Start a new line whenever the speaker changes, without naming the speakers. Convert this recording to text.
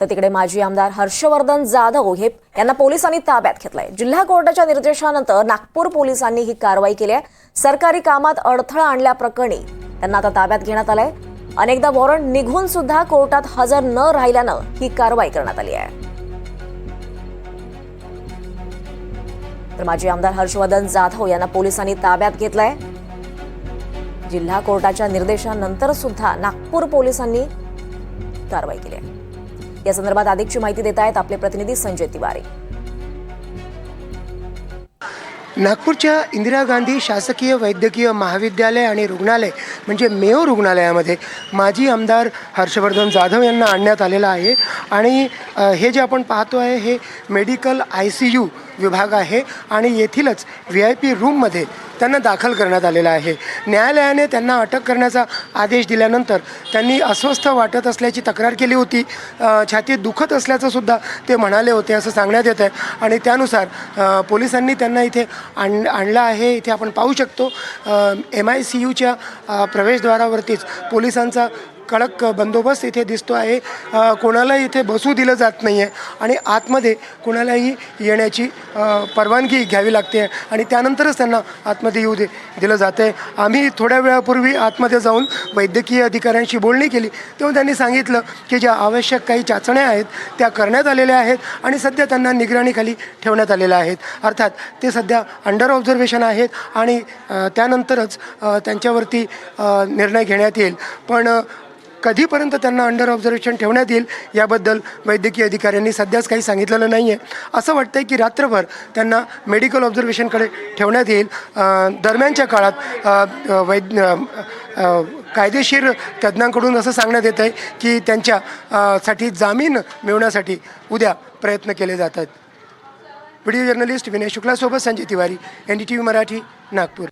तर तिकडे माजी आमदार हर्षवर्धन जाधव हे यांना पोलिसांनी ताब्यात घेतलंय. जिल्हा कोर्टाच्या निर्देशानंतर नागपूर पोलिसांनी ही कारवाई केली आहे. सरकारी कामात अडथळा आणल्याप्रकरणी त्यांना आता ताब्यात घेण्यात आलंय. अनेकदा वॉरंट निघून सुद्धा कोर्टात हजर न राहिल्यानं ही कारवाई करण्यात आली आहे. तर माजी आमदार हर्षवर्धन जाधव यांना पोलिसांनी ताब्यात घेतलंय. जिल्हा कोर्टाच्या निर्देशानंतर सुद्धा नागपूर पोलिसांनी कारवाई केली आहे. या संदर्भात अधिकची माहिती देत आहेत आपले प्रतिनिधी संजय तिवारी.
नागपूरच्या इंदिरा गांधी शासकीय वैद्यकीय महाविद्यालय आणि रुग्णालय म्हणजे मेयो रुग्णालयामध्ये माजी आमदार हर्षवर्धन जाधव यांना आणण्यात आलेलं आहे. आणि हे जे आपण पाहतो आहे हे मेडिकल आय सी यू विभाग आहे आणि येथीलच व्ही आय पी रूममध्ये त्यांना दाखल करण्यात आलेला आहे. न्यायालयाने त्यांना अटक करण्याचा आदेश दिल्यानंतर त्यांनी अस्वस्थ वाटत असल्याची तक्रार केली होती. छाती छातीत दुखत असल्याचं सुद्धा ते म्हणाले होते असं सांगण्यात येत आहे आणि त्यानुसार पोलिसांनी त्यांना इथे आण आणलं आहे. इथे आपण पाहू शकतो एम आय सी यूच्या प्रवेशद्वारावरतीच पोलिसांचा कडक बंदोबस्त इथे दिसतो आहे. कोणालाही कोणाला इथे बसू दिलं जात नाही आहे आणि आतमध्ये कोणालाही येण्याची परवानगी घ्यावी लागते. आणि त्यानंतरच त्यांना आतमध्ये येऊ दे दिलं जातं आहे आम्ही थोड्या वेळापूर्वी आतमध्ये जाऊन वैद्यकीय अधिकाऱ्यांशी बोलणी केली. तेव्हा त्यांनी सांगितलं की ज्या आवश्यक काही चाचण्या आहेत त्या करण्यात आलेल्या आहेत आणि सध्या त्यांना निगराणीखाली ठेवण्यात आलेल्या आहेत. अर्थात ते सध्या अंडर ऑब्झर्वेशन आहेत आणि त्यानंतरच त्यांच्यावरती निर्णय घेण्यात येईल. पण कधीपर्यंत त्यांना अंडर ऑब्झर्वेशन ठेवण्यात येईल याबद्दल वैद्यकीय अधिकाऱ्यांनी सध्याच काही सांगितलेलं नाही आहे असं वाटतं आहे की रात्रभर त्यांना मेडिकल ऑब्झर्वेशनकडे ठेवण्यात येईल. दरम्यानच्या काळात वैद कायदेशीर तज्ज्ञांकडून असं सांगण्यात येत आहे की त्यांच्या साठी जामीन मिळवण्यासाठी उद्या प्रयत्न केले जात आहेत. Video journalist Vinay शुक्लासोबत Sanjay Tiwari N D T V Marathi Nagpur.